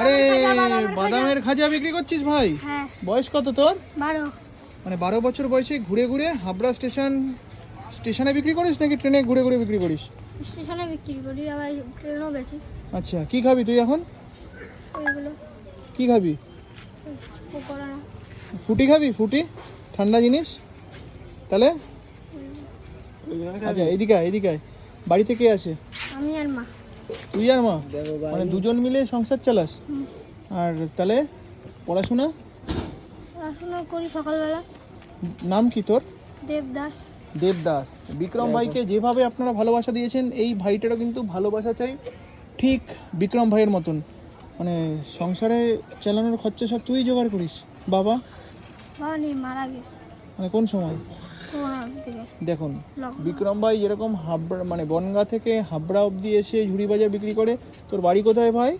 আরে বাদামের খাজা বিক্রি করছিস ভাই? হ্যাঁ। বয়স কত তোর? বারো। মানে বারো বছর বয়সে ঘুরে ঘুরে হাবড়া স্টেশন স্টেশনে বিক্রি করিস নাকি ট্রেনে ঘুরে ঘুরে বিক্রি করিস? স্টেশনে বিক্রি করি আবার ট্রেনও বেচি। আচ্ছা কি খাবি তুই এখন? কি খাবি? ফুটি খাবি? ফুটি? ঠান্ডা জিনিস? তাহলে? আচ্ছা এদিকে এদিকে বাড়িতে কে আছে? আমি আর মা। তুই আর মা? মানে দুজন মিলে সংসার চালাস? আর তাহলে পড়াশোনা? পড়াশোনা করি সকালবেলা। নাম কি তোর? দেবদাস। দেবদাস। বিক্রম ভাইকে যেভাবে আপনারা ভালোবাসা দিয়েছেন এই ভাইটারও কিন্তু ভালোবাসা চাই। ঠিক বিক্রম ভাইয়ের মতন। মানে সংসারে চালানোর খরচা সব তুই জোগাড় করিস। বাবা? বাবা মারা গেছে। মানে কোন সময়? দেখুন বিক্রম ভাই যেরকম হাবড়া মানে বনগা থেকে হাবড়া অবধি এসে ঝুড়ি বাজার বিক্রি করে তোর বাড়ি কোথায় ভাই?